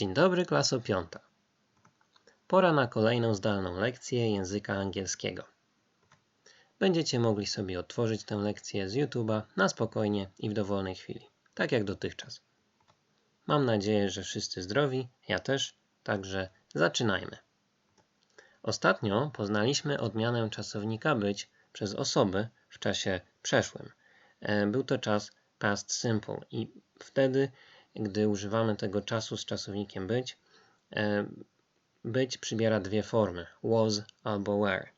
Dzień dobry, klaso piąta. Pora na kolejną zdalną lekcję języka angielskiego. Będziecie mogli sobie otworzyć tę lekcję z YouTube'a na spokojnie i w dowolnej chwili, tak jak dotychczas. Mam nadzieję, że wszyscy zdrowi, ja też, także zaczynajmy. Ostatnio poznaliśmy odmianę czasownika być przez osoby w czasie przeszłym. E, Był to czas past simple i wtedy, gdy używamy tego czasu z czasownikiem być, e, być przybiera dwie formy: was albo were.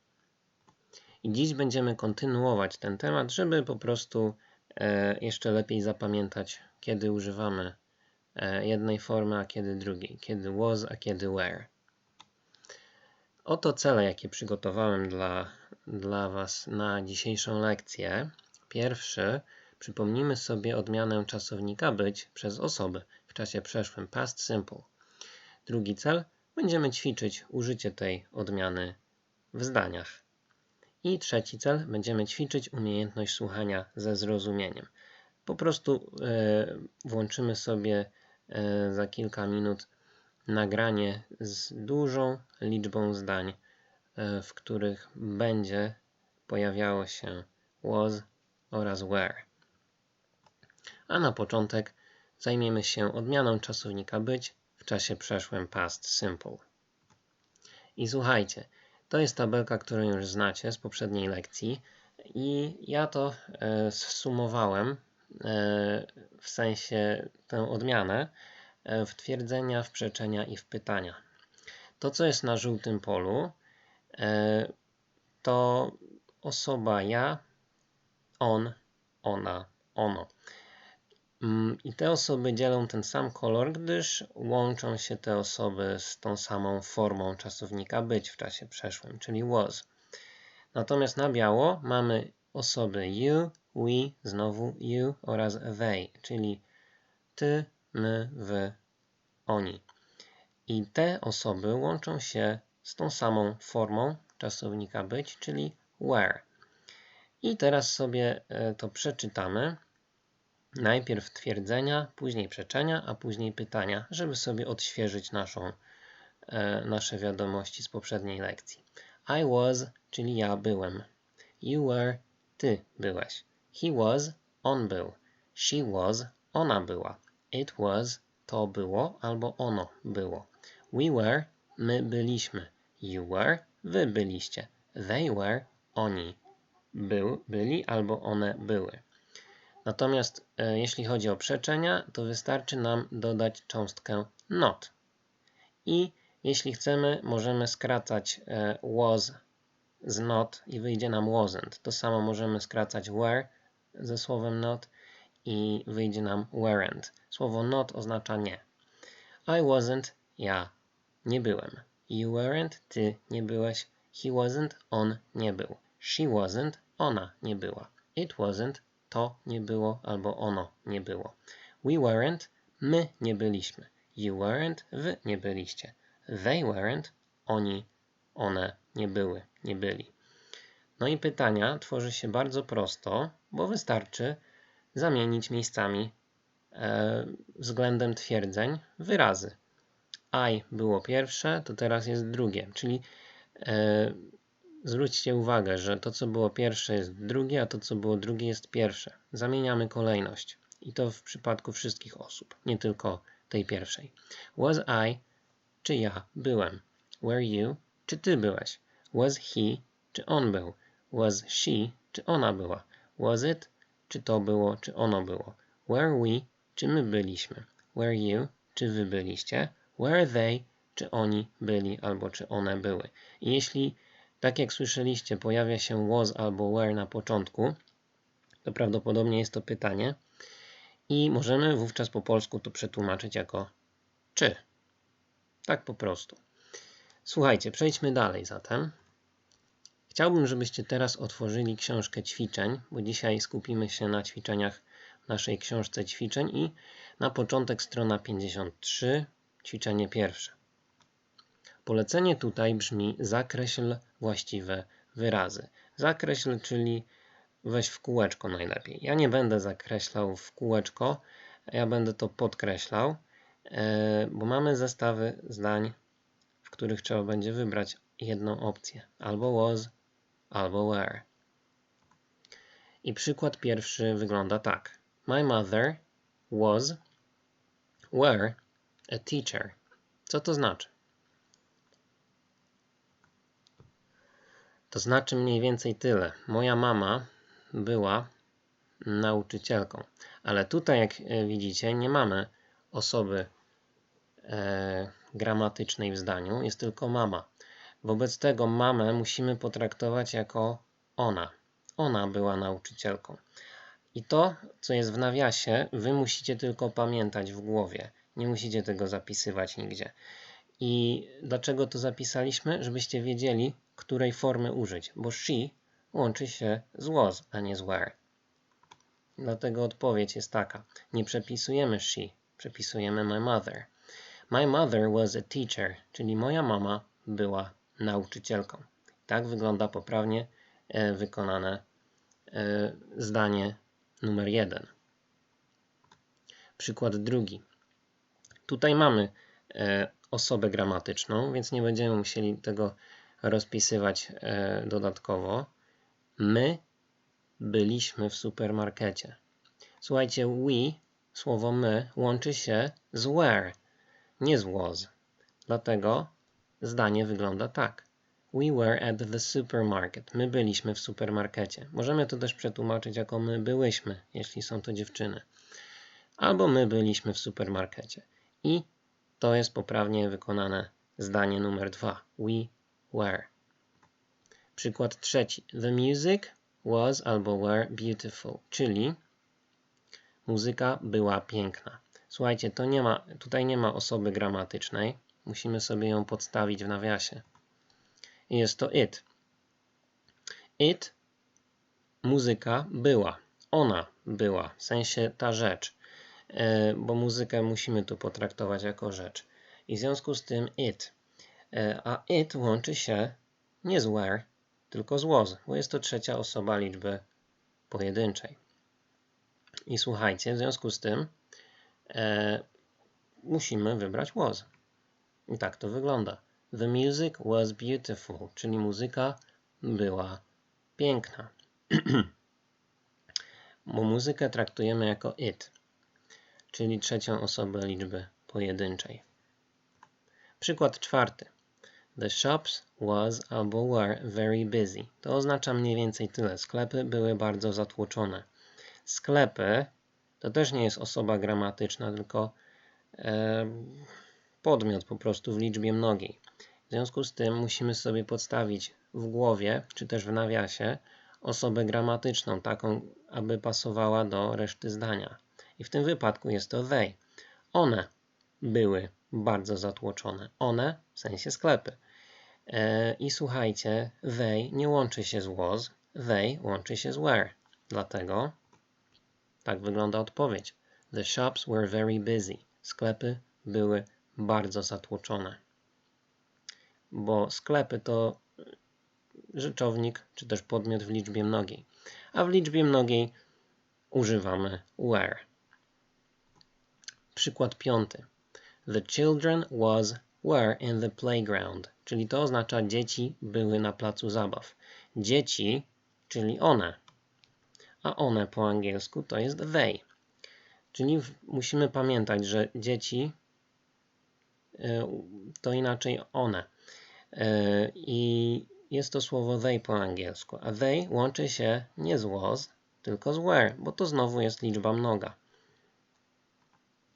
I dziś będziemy kontynuować ten temat, żeby po prostu e, jeszcze lepiej zapamiętać, kiedy używamy e, jednej formy, a kiedy drugiej, kiedy was, a kiedy were. Oto cele, jakie przygotowałem dla, dla Was na dzisiejszą lekcję. Pierwszy, przypomnijmy sobie odmianę czasownika być przez osoby w czasie przeszłym past simple. Drugi cel, będziemy ćwiczyć użycie tej odmiany w zdaniach. I trzeci cel, będziemy ćwiczyć umiejętność słuchania ze zrozumieniem. Po prostu e, włączymy sobie e, za kilka minut nagranie z dużą liczbą zdań, e, w których będzie pojawiało się was oraz were. A na początek zajmiemy się odmianą czasownika być w czasie przeszłym past simple. I słuchajcie, to jest tabelka, którą już znacie z poprzedniej lekcji i ja to e, zsumowałem e, w sensie tę odmianę e, w twierdzenia, w przeczenia i w pytania. To, co jest na żółtym polu, e, to osoba ja, on, ona, ono. Mm, I te osoby dzielą ten sam kolor, gdyż łączą się te osoby z tą samą formą czasownika być w czasie przeszłym, czyli was. Natomiast na biało mamy osoby you, we, znowu you oraz they, czyli ty, my, wy, oni. I te osoby łączą się z tą samą formą czasownika być, czyli were. I teraz sobie e, to przeczytamy. Najpierw twierdzenia, później przeczenia, a później pytania, żeby sobie odświeżyć naszą, e, nasze wiadomości z poprzedniej lekcji. I was, czyli ja byłem. You were, ty byłeś. He was, on był. She was, ona była. It was, to było albo ono było. We were, my byliśmy. You were, wy byliście. They were, oni był, byli albo one były. Natomiast e, jeśli chodzi o przeczenia, to wystarczy nam dodać cząstkę not. I jeśli chcemy, możemy skracać e, was z not i wyjdzie nam wasn't. To samo możemy skracać were ze słowem not i wyjdzie nam weren't. Słowo not oznacza nie. I wasn't, ja nie byłem. You weren't, ty nie byłeś. He wasn't, on nie był. She wasn't, ona nie była. It wasn't, to nie było albo ono nie było. We weren't, my nie byliśmy. You weren't, wy nie byliście. They weren't, oni, one nie były, nie byli. No i pytania tworzy się bardzo prosto, bo wystarczy zamienić miejscami e, względem twierdzeń wyrazy. I było pierwsze, to teraz jest drugie, czyli e, Zwróćcie uwagę, że to, co było pierwsze, jest drugie, a to, co było drugie, jest pierwsze. Zamieniamy kolejność. I to w przypadku wszystkich osób, nie tylko tej pierwszej. Was I, czy ja byłem? Were you, czy ty byłeś? Was he, czy on był? Was she, czy ona była? Was it, czy to było, czy ono było? Were we, czy my byliśmy? Were you, czy wy byliście? Were they, czy oni byli albo czy one były? I jeśli tak jak słyszeliście, pojawia się was albo were na początku, to prawdopodobnie jest to pytanie i możemy wówczas po polsku to przetłumaczyć jako czy. Tak po prostu. Słuchajcie, przejdźmy dalej zatem. Chciałbym, żebyście teraz otworzyli książkę ćwiczeń, bo dzisiaj skupimy się na ćwiczeniach w naszej książce ćwiczeń i na początek strona 53, ćwiczenie pierwsze. Polecenie tutaj brzmi zakreśl właściwe wyrazy. Zakreśl, czyli weź w kółeczko najlepiej. Ja nie będę zakreślał w kółeczko, ja będę to podkreślał e, bo mamy zestawy zdań, w których trzeba będzie wybrać jedną opcję. Albo was, albo were. I przykład pierwszy wygląda tak. My mother was, were a teacher. Co to znaczy? To znaczy mniej więcej tyle. Moja mama była nauczycielką, ale tutaj, jak e, widzicie, nie mamy osoby e, gramatycznej w zdaniu, jest tylko mama. Wobec tego mamę musimy potraktować jako ona. Ona była nauczycielką. I to, co jest w nawiasie, wy musicie tylko pamiętać w głowie. Nie musicie tego zapisywać nigdzie. I dlaczego to zapisaliśmy? Żebyście wiedzieli, której formy użyć, bo she łączy się z was, a nie z were. Dlatego odpowiedź jest taka. Nie przepisujemy she, przepisujemy my mother. My mother was a teacher, czyli moja mama była nauczycielką. Tak wygląda poprawnie e, wykonane e, zdanie numer jeden. Przykład drugi. Tutaj mamy e, osobę gramatyczną, więc nie będziemy musieli tego rozpisywać e, dodatkowo. My byliśmy w supermarkecie. Słuchajcie, we, słowo my, łączy się z were, nie z was. Dlatego zdanie wygląda tak. We were at the supermarket. My byliśmy w supermarkecie. Możemy to też przetłumaczyć jako my byłyśmy, jeśli są to dziewczyny. Albo my byliśmy w supermarkecie. I to jest poprawnie wykonane zdanie numer dwa. We were. Przykład trzeci. The music was albo were beautiful, czyli muzyka była piękna. Słuchajcie, to nie ma, tutaj nie ma osoby gramatycznej. Musimy sobie ją podstawić w nawiasie. I jest to it. It, muzyka była. Ona była, w sensie ta rzecz. E, bo muzykę musimy tu potraktować jako rzecz. I w związku z tym it. E, a it łączy się nie z where, tylko z was, bo jest to trzecia osoba liczby pojedynczej. I słuchajcie, w związku z tym e, musimy wybrać was. I tak to wygląda. The music was beautiful, czyli muzyka była piękna. bo muzykę traktujemy jako it czyli trzecią osobę liczby pojedynczej. Przykład czwarty. The shops was albo were very busy. To oznacza mniej więcej tyle. Sklepy były bardzo zatłoczone. Sklepy to też nie jest osoba gramatyczna, tylko e, podmiot po prostu w liczbie mnogiej. W związku z tym musimy sobie podstawić w głowie, czy też w nawiasie, osobę gramatyczną, taką, aby pasowała do reszty zdania. I w tym wypadku jest to they. One były bardzo zatłoczone. One w sensie sklepy. E, I słuchajcie, they nie łączy się z was, they łączy się z were. Dlatego tak wygląda odpowiedź. The shops were very busy. Sklepy były bardzo zatłoczone. Bo sklepy to rzeczownik, czy też podmiot w liczbie mnogiej. A w liczbie mnogiej używamy were. Przykład piąty. The children was were in the playground, czyli to oznacza dzieci były na placu zabaw. Dzieci, czyli one, a one po angielsku to jest they. Czyli musimy pamiętać, że dzieci e, to inaczej one. E, I jest to słowo they po angielsku, a they łączy się nie z was, tylko z were, bo to znowu jest liczba mnoga.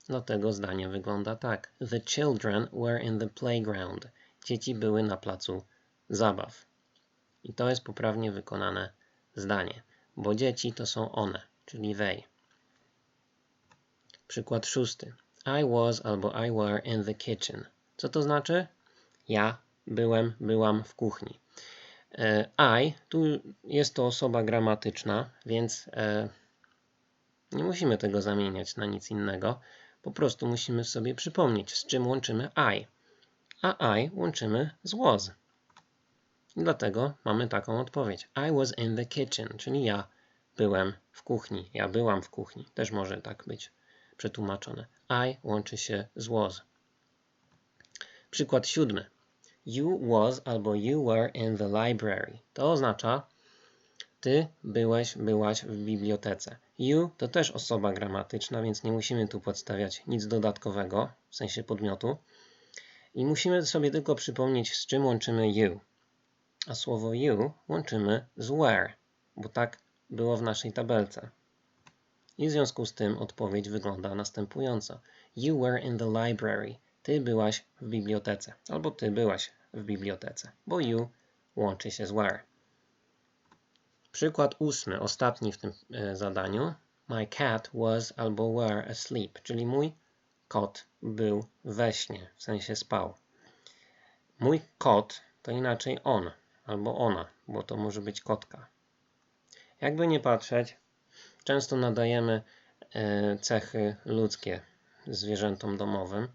Dlatego zdanie wygląda tak. The children were in the playground. Dzieci były na placu zabaw. I to jest poprawnie wykonane zdanie, bo dzieci to są one, czyli they. Przykład szósty. I was albo I were in the kitchen. Co to znaczy? Ja byłem, byłam w kuchni. E, I, tu jest to osoba gramatyczna, więc e, nie musimy tego zamieniać na nic innego. Po prostu musimy sobie przypomnieć, z czym łączymy I. A I łączymy z was. Dlatego mamy taką odpowiedź. I was in the kitchen, czyli ja byłem w kuchni. Ja byłam w kuchni. Też może tak być przetłumaczone. I łączy się z was. Przykład siódmy. You was albo you were in the library. To oznacza ty byłeś, byłaś w bibliotece. You to też osoba gramatyczna, więc nie musimy tu podstawiać nic dodatkowego, w sensie podmiotu. I musimy sobie tylko przypomnieć, z czym łączymy you. A słowo you łączymy z were, bo tak było w naszej tabelce. I w związku z tym odpowiedź wygląda następująco. You were in the library. Ty byłaś w bibliotece. Albo ty byłaś w bibliotece, bo you łączy się z were. Przykład ósmy, ostatni w tym e, zadaniu. My cat was albo were asleep, czyli mój kot był we śnie, w sensie spał. Mój kot to inaczej on albo ona, bo to może być kotka. Jakby nie patrzeć, często nadajemy e, cechy ludzkie zwierzętom domowym.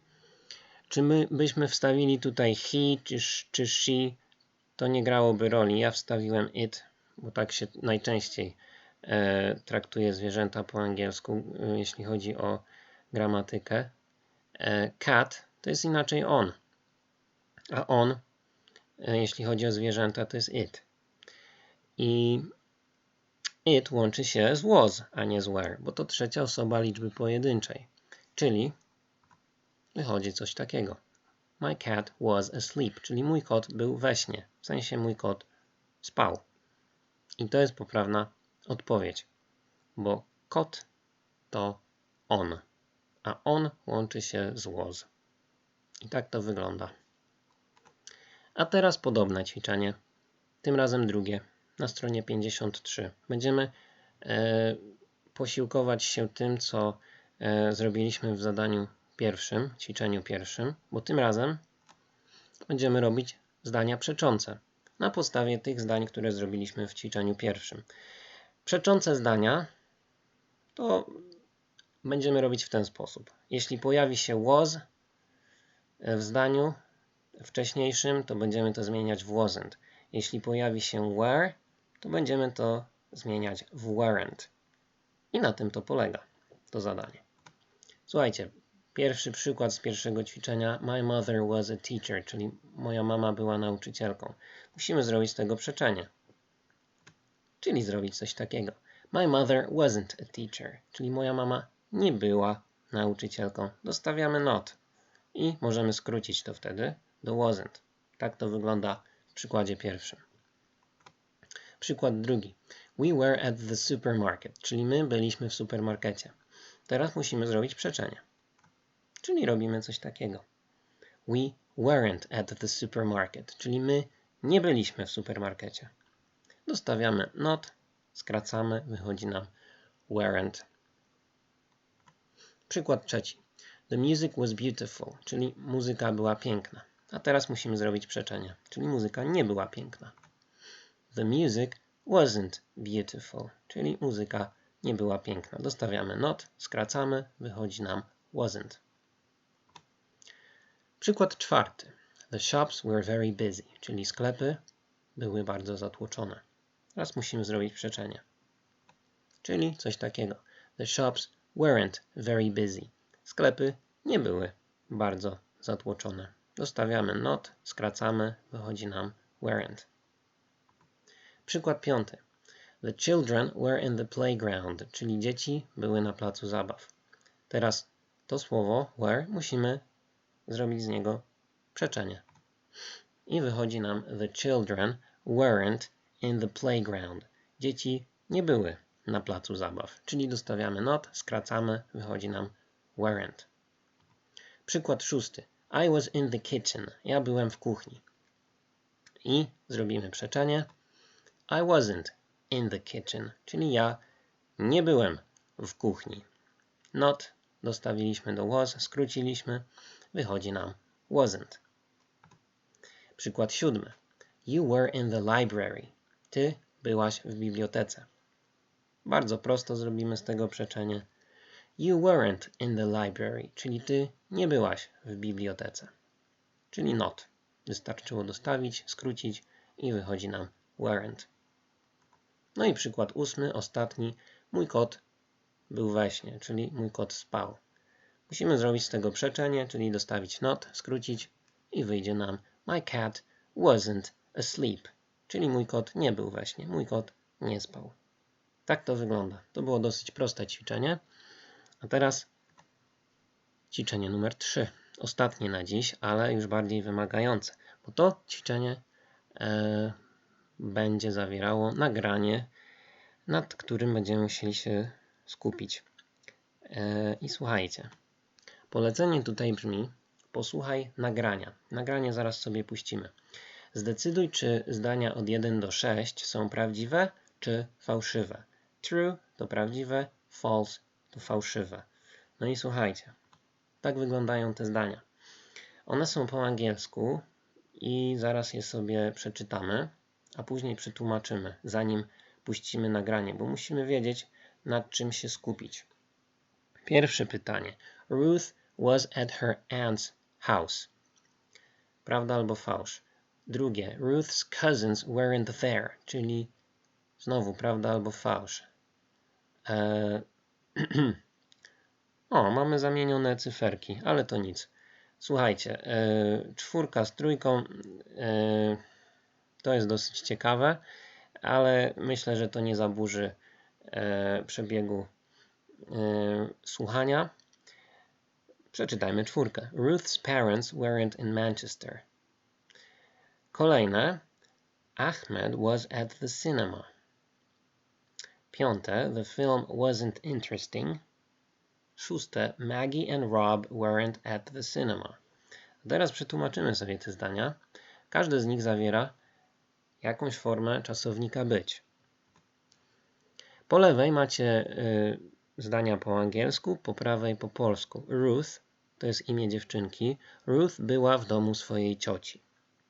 Czy my byśmy wstawili tutaj he czy, czy she, to nie grałoby roli. Ja wstawiłem it, bo tak się najczęściej e, traktuje zwierzęta po angielsku, e, jeśli chodzi o gramatykę. E, cat to jest inaczej on, a on, jeśli chodzi o zwierzęta, to jest it. I it łączy się z was, a nie z were, bo to trzecia osoba liczby pojedynczej. Czyli wychodzi coś takiego. My cat was asleep, czyli mój kot był we śnie, w sensie mój kot spał. I to jest poprawna odpowiedź, bo kot to on, a on łączy się z was. I tak to wygląda. A teraz podobne ćwiczenie, tym razem drugie, na stronie 53. Będziemy e, posiłkować się tym, co e, zrobiliśmy w zadaniu pierwszym, ćwiczeniu pierwszym, bo tym razem będziemy robić zdania przeczące na podstawie tych zdań, które zrobiliśmy w ćwiczeniu pierwszym. Przeczące zdania to będziemy robić w ten sposób. Jeśli pojawi się was w zdaniu wcześniejszym, to będziemy to zmieniać w wasn't. Jeśli pojawi się were, to będziemy to zmieniać w weren't. I na tym to polega, to zadanie. Słuchajcie, Pierwszy przykład z pierwszego ćwiczenia. My mother was a teacher, czyli moja mama była nauczycielką. Musimy zrobić z tego przeczenie. Czyli zrobić coś takiego. My mother wasn't a teacher, czyli moja mama nie była nauczycielką. Dostawiamy not i możemy skrócić to wtedy do wasn't. Tak to wygląda w przykładzie pierwszym. Przykład drugi. We were at the supermarket, czyli my byliśmy w supermarkecie. Teraz musimy zrobić przeczenie. Czyli robimy coś takiego. We weren't at the supermarket, czyli my nie byliśmy w supermarkecie. Dostawiamy not, skracamy, wychodzi nam weren't. Przykład trzeci. The music was beautiful, czyli muzyka była piękna. A teraz musimy zrobić przeczenie, czyli muzyka nie była piękna. The music wasn't beautiful, czyli muzyka nie była piękna. Dostawiamy not, skracamy, wychodzi nam wasn't. Przykład czwarty. The shops were very busy, czyli sklepy były bardzo zatłoczone. Teraz musimy zrobić przeczenie. Czyli coś takiego. The shops weren't very busy. Sklepy nie były bardzo zatłoczone. Dostawiamy not, skracamy, wychodzi nam weren't. Przykład piąty. The children were in the playground, czyli dzieci były na placu zabaw. Teraz to słowo were musimy zrobić z niego przeczenie. I wychodzi nam the children weren't in the playground. Dzieci nie były na placu zabaw, czyli dostawiamy not, skracamy, wychodzi nam weren't. Przykład szósty. I was in the kitchen. Ja byłem w kuchni. I zrobimy przeczenie. I wasn't in the kitchen, czyli ja nie byłem w kuchni. Not dostawiliśmy do was, skróciliśmy wychodzi nam wasn't. Przykład siódmy. You were in the library. Ty byłaś w bibliotece. Bardzo prosto zrobimy z tego przeczenie. You weren't in the library, czyli ty nie byłaś w bibliotece. Czyli not. Wystarczyło dostawić, skrócić i wychodzi nam weren't. No i przykład ósmy, ostatni. Mój kot był we śnie, czyli mój kot spał. Musimy zrobić z tego przeczenie, czyli dostawić not, skrócić i wyjdzie nam My cat wasn't asleep, czyli mój kot nie był we śnie, mój kot nie spał. Tak to wygląda. To było dosyć proste ćwiczenie. A teraz ćwiczenie numer 3. Ostatnie na dziś, ale już bardziej wymagające, bo to ćwiczenie e, będzie zawierało nagranie, nad którym będziemy musieli się skupić. E, I słuchajcie. Polecenie tutaj brzmi: posłuchaj nagrania. Nagranie zaraz sobie puścimy. Zdecyduj, czy zdania od 1 do 6 są prawdziwe czy fałszywe. True to prawdziwe, false to fałszywe. No i słuchajcie. Tak wyglądają te zdania. One są po angielsku i zaraz je sobie przeczytamy, a później przetłumaczymy, zanim puścimy nagranie, bo musimy wiedzieć, nad czym się skupić. Pierwsze pytanie. Ruth was at her aunt's house. Prawda albo fałsz? Drugie. Ruth's cousins weren't there, czyli znowu prawda albo fałsz. Eee, o, mamy zamienione cyferki, ale to nic. Słuchajcie, e, czwórka z trójką e, to jest dosyć ciekawe, ale myślę, że to nie zaburzy e, przebiegu słuchania. Przeczytajmy czwórkę. Ruth's parents weren't in Manchester. Kolejne. Ahmed was at the cinema. Piąte. The film wasn't interesting. Szóste. Maggie and Rob weren't at the cinema. Teraz przetłumaczymy sobie te zdania. Każde z nich zawiera jakąś formę czasownika być. Po lewej macie y, zdania po angielsku, po prawej po polsku. Ruth to jest imię dziewczynki. Ruth była w domu swojej cioci.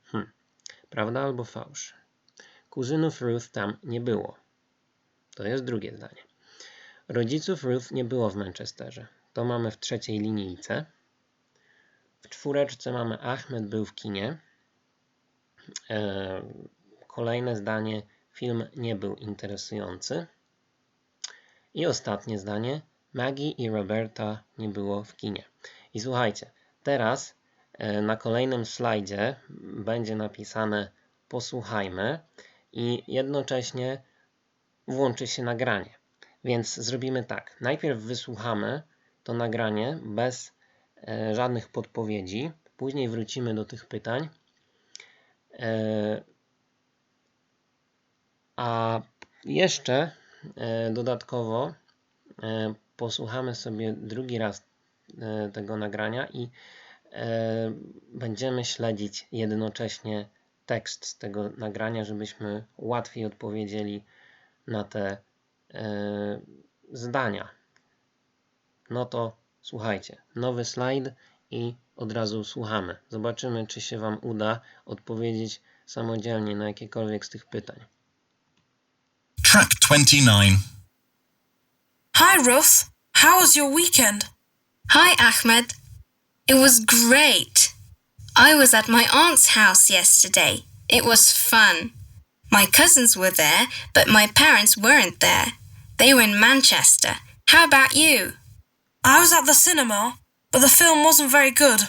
Hm. Prawda albo fałsz? Kuzynów Ruth tam nie było. To jest drugie zdanie. Rodziców Ruth nie było w Manchesterze. To mamy w trzeciej linijce. W czwóreczce mamy Ahmed był w kinie. E, kolejne zdanie. Film nie był interesujący. I ostatnie zdanie. Maggie i Roberta nie było w kinie. I słuchajcie, teraz e, na kolejnym slajdzie będzie napisane posłuchajmy i jednocześnie włączy się nagranie. Więc zrobimy tak. Najpierw wysłuchamy to nagranie bez e, żadnych podpowiedzi. Później wrócimy do tych pytań. E, a jeszcze dodatkowo e, posłuchamy sobie drugi raz e, tego nagrania i e, będziemy śledzić jednocześnie tekst z tego nagrania, żebyśmy łatwiej odpowiedzieli na te e, zdania. No to słuchajcie, nowy slajd i od razu słuchamy. Zobaczymy, czy się Wam uda odpowiedzieć samodzielnie na jakiekolwiek z tych pytań. Track 29. Hi, Ruth. How was your weekend? Hi, Ahmed. It was great. I was at my aunt's house yesterday. It was fun. My cousins were there, but my parents weren't there. They were in Manchester. How about you? I was at the cinema, but the film wasn't very good.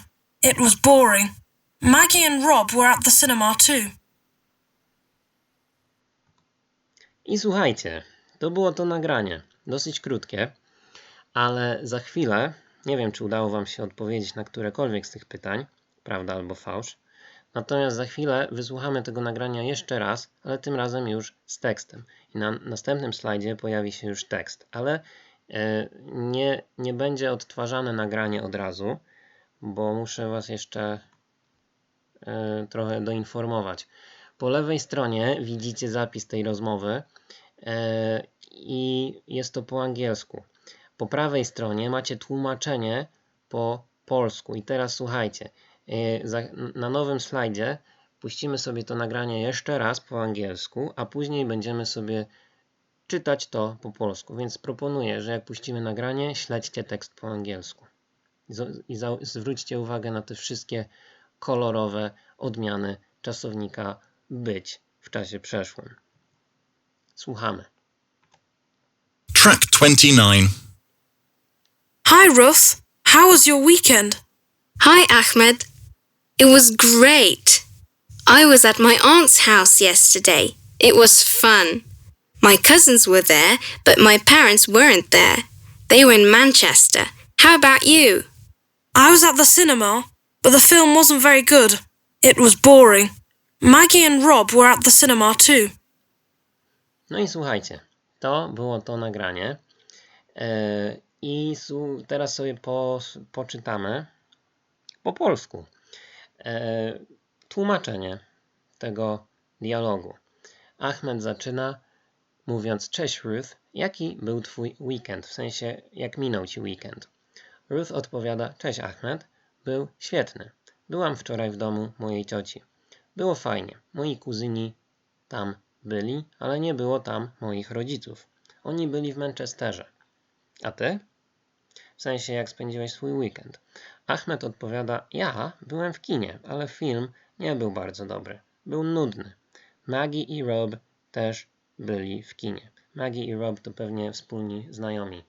It was boring. Maggie and Rob were at the cinema too. I słuchajcie, to było to nagranie. Dosyć krótkie, ale za chwilę, nie wiem czy udało Wam się odpowiedzieć na którekolwiek z tych pytań, prawda albo fałsz. Natomiast za chwilę wysłuchamy tego nagrania jeszcze raz, ale tym razem już z tekstem. I na następnym slajdzie pojawi się już tekst, ale e, nie, nie będzie odtwarzane nagranie od razu, bo muszę Was jeszcze e, trochę doinformować. Po lewej stronie widzicie zapis tej rozmowy e, i jest to po angielsku. Po prawej stronie macie tłumaczenie po polsku. I teraz słuchajcie, na nowym slajdzie puścimy sobie to nagranie jeszcze raz po angielsku, a później będziemy sobie czytać to po polsku. Więc proponuję, że jak puścimy nagranie, śledźcie tekst po angielsku. I zwróćcie uwagę na te wszystkie kolorowe odmiany czasownika być w czasie przeszłym. Słuchamy. Track 29. Hi, Ruth. How was your weekend? Hi, Ahmed. It was great. I was at my aunt's house yesterday. It was fun. My cousins were there, but my parents weren't there. They were in Manchester. How about you? I was at the cinema, but the film wasn't very good. It was boring. Maggie and Rob were at the cinema too. No i słuchajcie, to było to nagranie. E, I teraz sobie po, poczytamy po polsku e, tłumaczenie tego dialogu. Ahmed zaczyna mówiąc: Cześć Ruth, jaki był Twój weekend? W sensie, jak minął Ci weekend? Ruth odpowiada: Cześć Ahmed, był świetny. Byłam wczoraj w domu mojej cioci. Było fajnie. Moi kuzyni tam byli, ale nie było tam moich rodziców. Oni byli w Manchesterze. A ty? W sensie, jak spędziłeś swój weekend. Ahmed odpowiada: Ja byłem w kinie, ale film nie był bardzo dobry. Był nudny. Maggie i Rob też byli w kinie. Maggie i Rob to pewnie wspólni znajomi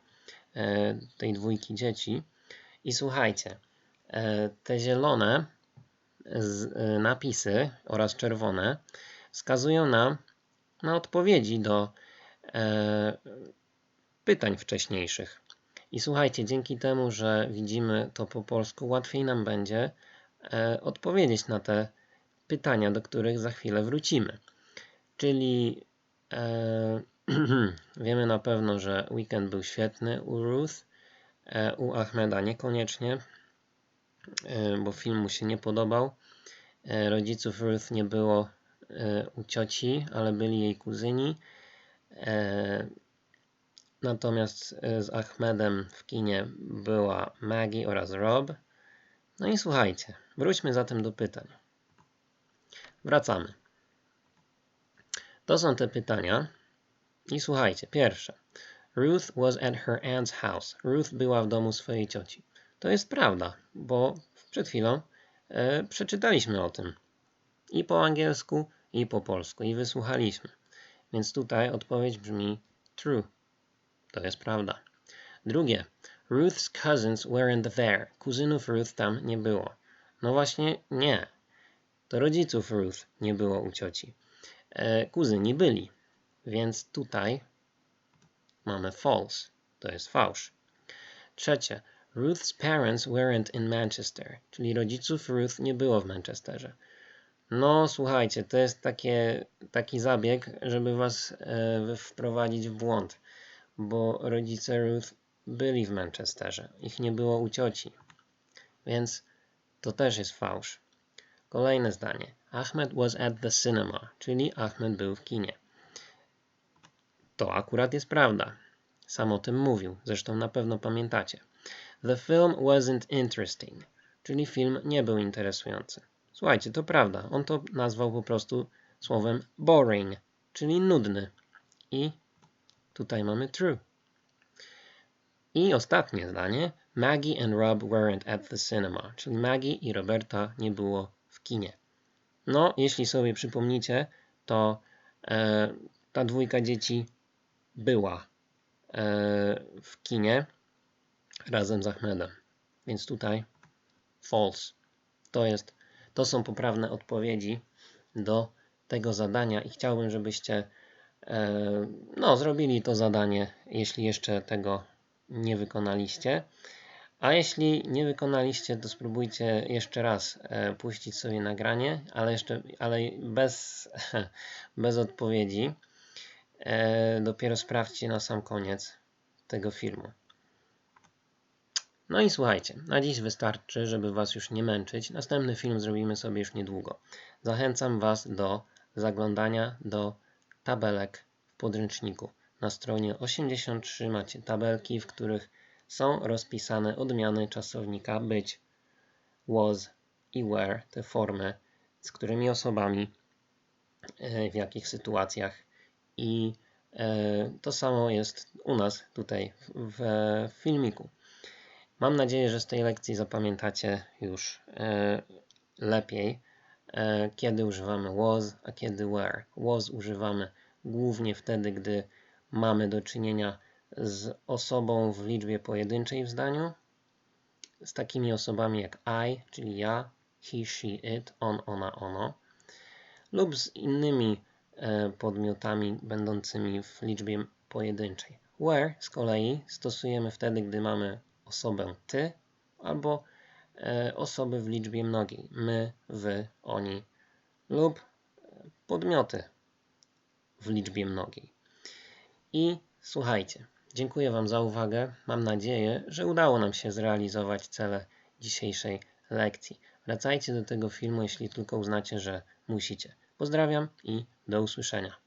e, tej dwójki dzieci. I słuchajcie, e, te zielone napisy oraz czerwone wskazują nam na odpowiedzi do e, pytań wcześniejszych. I słuchajcie, dzięki temu, że widzimy to po polsku, łatwiej nam będzie e, odpowiedzieć na te pytania, do których za chwilę wrócimy. Czyli e, wiemy na pewno, że weekend był świetny u Ruth, e, u Ahmeda niekoniecznie, bo film mu się nie podobał. E, rodziców Ruth nie było e, u cioci, ale byli jej kuzyni. E, Natomiast e, z Ahmedem w kinie była Maggie oraz Rob. No i słuchajcie, wróćmy zatem do pytań. Wracamy. To są te pytania. I słuchajcie, pierwsze. Ruth was at her aunt's house. Ruth była w domu swojej cioci. To jest prawda, bo przed chwilą e, przeczytaliśmy o tym. I po angielsku, i po polsku. I wysłuchaliśmy. Więc tutaj odpowiedź brzmi true. To jest prawda. Drugie. Ruth's cousins weren't there. Kuzynów Ruth tam nie było. No właśnie nie. To rodziców Ruth nie było u cioci. E, kuzyni byli. Więc tutaj mamy false. To jest fałsz. Trzecie. Ruth's parents weren't in Manchester. Czyli rodziców Ruth nie było w Manchesterze. No słuchajcie, to jest takie, taki zabieg, żeby was e, wprowadzić w błąd bo rodzice Ruth byli w Manchesterze. Ich nie było u cioci. Więc to też jest fałsz. Kolejne zdanie. Ahmed was at the cinema, czyli Ahmed był w kinie. To akurat jest prawda. Sam o tym mówił, zresztą na pewno pamiętacie. The film wasn't interesting, czyli film nie był interesujący. Słuchajcie, to prawda. On to nazwał po prostu słowem boring, czyli nudny. I Tutaj mamy true. I ostatnie zdanie. Maggie and Rob weren't at the cinema. Czyli Maggie i Roberta nie było w kinie. No, jeśli sobie przypomnicie, to e, ta dwójka dzieci była e, w kinie razem z Ahmedem. Więc tutaj false. To, jest, to są poprawne odpowiedzi do tego zadania i chciałbym, żebyście E, no, zrobili to zadanie, jeśli jeszcze tego nie wykonaliście. A jeśli nie wykonaliście, to spróbujcie jeszcze raz e, puścić sobie nagranie, ale jeszcze ale bez, bez odpowiedzi. E, dopiero sprawdźcie na sam koniec tego filmu. No i słuchajcie, na dziś wystarczy, żeby Was już nie męczyć. Następny film zrobimy sobie już niedługo. Zachęcam Was do zaglądania do tabelek w podręczniku. Na stronie 83 macie tabelki, w których są rozpisane odmiany czasownika być, was i were, te formy, z którymi osobami, e, w jakich sytuacjach i e, to samo jest u nas tutaj w filmiku. Mam nadzieję, że z tej lekcji zapamiętacie już e, lepiej, kiedy używamy was, a kiedy were. Was używamy głównie wtedy, gdy mamy do czynienia z osobą w liczbie pojedynczej w zdaniu, z takimi osobami jak I, czyli ja, he, she, it, on, ona, ono, lub z innymi e, podmiotami będącymi w liczbie pojedynczej. Where z kolei stosujemy wtedy, gdy mamy osobę ty albo e, osoby w liczbie mnogiej. My, wy, oni lub e, podmioty w liczbie mnogiej. I słuchajcie, dziękuję Wam za uwagę. Mam nadzieję, że udało nam się zrealizować cele dzisiejszej lekcji. Wracajcie do tego filmu, jeśli tylko uznacie, że musicie. Pozdrawiam i do usłyszenia.